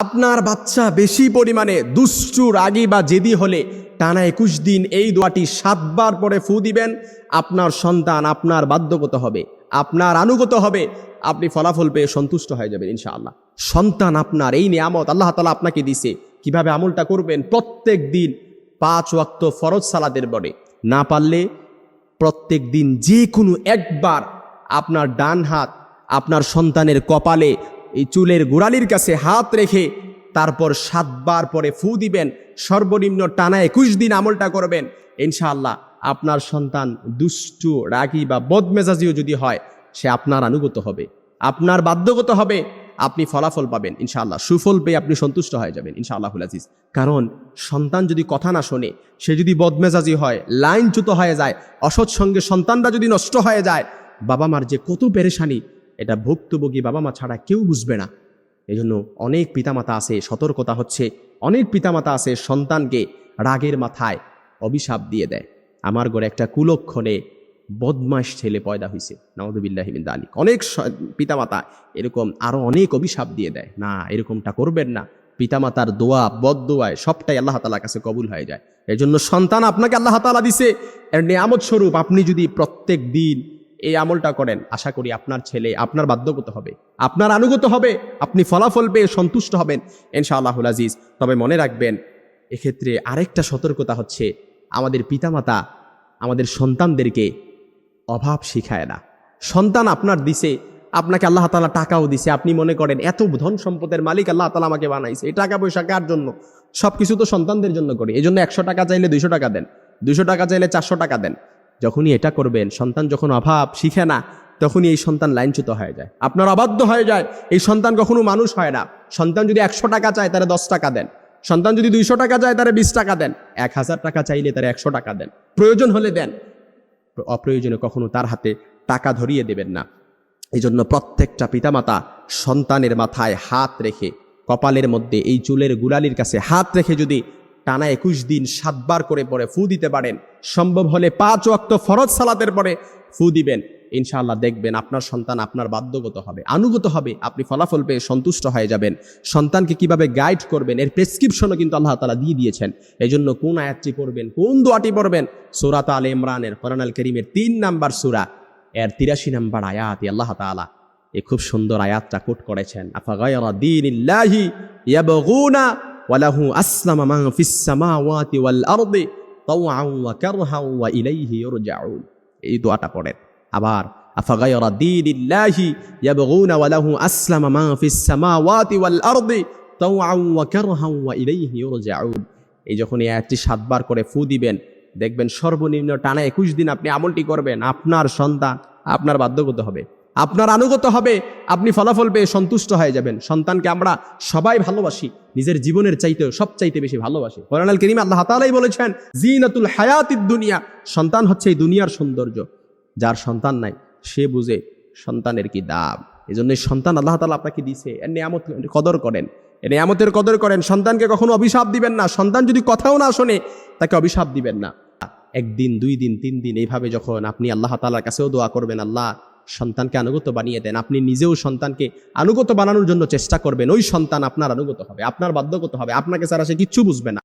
আপনার বাচ্চা বেশি পরিমাণে দুষ্টু, রাগী বা জেদি হলে টানা একুশ দিন এই দোয়াটি সাতবার পরে ফু দিবেন। আপনার সন্তান আপনার বাধ্যগত হবে, আপনার আনুগত হবে, আপনি ফলাফল পেয়ে সন্তুষ্ট হয়ে যাবেন ইনশাআল্লাহ। সন্তান আপনার, এই নিয়ামত আল্লাহ তালা আপনাকে দিছে। কীভাবে আমলটা করবেন? প্রত্যেক দিন পাঁচ ওয়াক্ত ফরজ সালাদের পরে। না পারলে প্রত্যেক দিন যে কোনো একবার আপনার ডান হাত, আপনার সন্তানের কপালে এই চুলের গোড়ালির কাছে হাত রেখে তারপর সাতবার পরে ফু দিবেন, সর্বনিম্ন টানা একুশ দিন আমলটা করবেন। ইনশাআল্লাহ আপনার সন্তান দুষ্টু, রাগী বা বদমেজাজিও যদি হয়, সে আপনার আনুগত হবে। আপনার বাধ্যগত হবে, আপনি ফলাফল পাবেন। ইনশাআল্লাহ সুফল পেয়ে আপনি সন্তুষ্ট হয়ে যাবেন ইনশাআল্লাহুল আজিজ। কারণ সন্তান যদি কথা না শোনে, সে যদি বদমেজাজি হয়, লাইনচ্যুত হয়ে যায়, অসৎ সঙ্গে সন্তানরা যদি নষ্ট হয়ে যায় বাবা মার যে কত পেরেশানি এটা ভুক্তভোগী বাবা মা ছাড়া কেউ বুঝবে না। এই জন্য অনেক পিতামাতা আছে, সতর্কতা হচ্ছে। অনেক পিতামাতা আছে, সন্তানকে রাগের মাথায় অভিশাপ দিয়ে দেয়। আমার ঘরে একটা কুলক্ষণে বদমাস ছেলে পয়দা হয়েছে নওয়াজবিল্লাহিমিন আলিক অনেক পিতামাতা এরকম আরও অনেক অভিশাপ দিয়ে দেয়। না, এরকমটা করবেন না। পিতামাতার দোয়া বদ দোয়ায় সবটাই আল্লাহ তালার কাছে কবুল হয়ে যায়। এই জন্য সন্তান আপনাকে আল্লাহ তালা দিছে। এর নিয়ামত স্বরূপ আপনি যদি প্রত্যেক দিন এই আমলটা করেন। আশা করি আপনার ছেলে আপনার বাধ্যগত হবে। আপনার আনুগত হবে। আপনি ফলাফল পেয়ে সন্তুষ্ট হবেন। ইনশাআল্লাহুল আজিজ। তবে মনে রাখবেন, এক্ষেত্রে আরেকটা সতর্কতা হচ্ছে, আমাদের পিতামাতা আমাদের সন্তানদেরকে অভাব শিখায় না। সন্তান আপনার দিছে, আপনাকে আল্লাহ তালা টাকাও দিছে। আপনি মনে করেন, এত ধন সম্পদের মালিক আল্লাহ তালা আমাকে বানাইছে। এই টাকা পয়সা কার জন্য? সব কিছু তো সন্তানদের জন্য করি। এই জন্য একশো টাকা চাইলে দুইশো টাকা দেন। দুইশো টাকা চাইলে চারশো টাকা দেন। যখনই এটা করবেন, সন্তান যখন অভাব শিখে না, তখনই এই সন্তান লাইনচ্যুত হয়ে যায়। আপনার অবাধ্য হয়ে যায়, এই সন্তান কখনো মানুষ হয় না। সন্তান যদি একশো টাকা চায়, তারা দশ টাকা দেন। সন্তান যদি দুইশো টাকা চায়, তারা বিশ টাকা দেন। এক হাজার টাকা চাইলে তারা একশো টাকা দেন। প্রয়োজন হলে দেন। অপ্রয়োজনে কখনো তার হাতে টাকা ধরিয়ে দেবেন না। এই জন্য প্রত্যেকটা পিতামাতা সন্তানের মাথায় হাত রেখে, কপালের মধ্যে এই চুলের গুলালির কাছে হাত রেখে যদি টানা একুশ দিন সাতবার করে পরে ফু দিতে পারেন। সম্ভব হলে পাঁচ ওয়াক্ত ফরজ সালাতের পরে ফু দিবেন। ইনশাআল্লাহ দেখবেন আপনার সন্তান আপনার বাধ্যগত হবে, আনুগত হবে, আপনি ফলাফল পেয়ে সন্তুষ্ট হয়ে যাবেন। সন্তানকে কীভাবে গাইড করবেন, এর প্রেসক্রিপশনও কিন্তু আল্লাহ তালা দিয়ে দিয়েছেন। এই জন্য কোন আয়াতটি পড়বেন, কোন দোয়াটি পড়বেন? সুরাত আল ইমরানের, কোরআন আল করিমের তিন নাম্বার সুরা। এর তিরাশি নাম্বার আয়াত আল্লাহ তাআলা এ খুব সুন্দর আয়াতটা কোট করেছেন। আফা গায়রা দীনিল্লাহি ইয়াবগুনা ওয়ালাহু আসলামা মান ফিস সামাওয়াতি ওয়াল আরদি তাওআন ওয়া কারহান ওয়া এই দোয়াটা পড়েন। আবার, আফা গায়রা দীনিল্লাহি ইয়াবগুনা ওয়ালাহু আসলামা মান ফিস সামাওয়াতি ওয়াল আরদি তাওআন ওয়া কারহান ওয়া এই যখন এই আয়াতটি সাতবার করে ফু দিবেন, দেখবেন সর্বনিম্ন টানা একুশ দিন আপনি আমলটি করবেন। আপনার সন্তান আপনার বাধ্যগত হবে। আপনার আনুগত হবে, আপনি ফলাফল পেয়ে সন্তুষ্ট হয়ে যাবেন। সন্তানকে আমরা সবাই ভালোবাসি, নিজের জীবনের চাইতেও সব চাইতে বেশি ভালোবাসি। কোরআন আল করিম আল্লাহ তালাই বলেছেন, জিনাতুল হায়াতিদ দুনিয়া সন্তান হচ্ছে এই দুনিয়ার সৌন্দর্য। যার সন্তান নাই, সে বুঝে সন্তানের কি দাম। এই জন্য সন্তান আল্লাহ তালা আপনাকে দিছে এর নিয়ামত কদর করেন। এর নিয়ামতের কদর করেন, সন্তানকে কখনো অভিশাপ দিবেন না। সন্তান যদি কথাও না শোনে, তাকে অভিশাপ দিবেন না। একদিন, দুই দিন, তিন দিন, এইভাবে যখন আপনি আল্লাহ তালার কাছেও দোয়া করবেন, আল্লাহ সন্তানকে আনুগত বানিয়ে দেন। আপনি নিজেও সন্তানকে আনুগত বানানোর জন্য চেষ্টা করবেন। ওই সন্তান আপনার আনুগত হবে, আপনার বাধ্যগত হবে। আপনাকে ছাড়া সে কিচ্ছু বুঝবে না।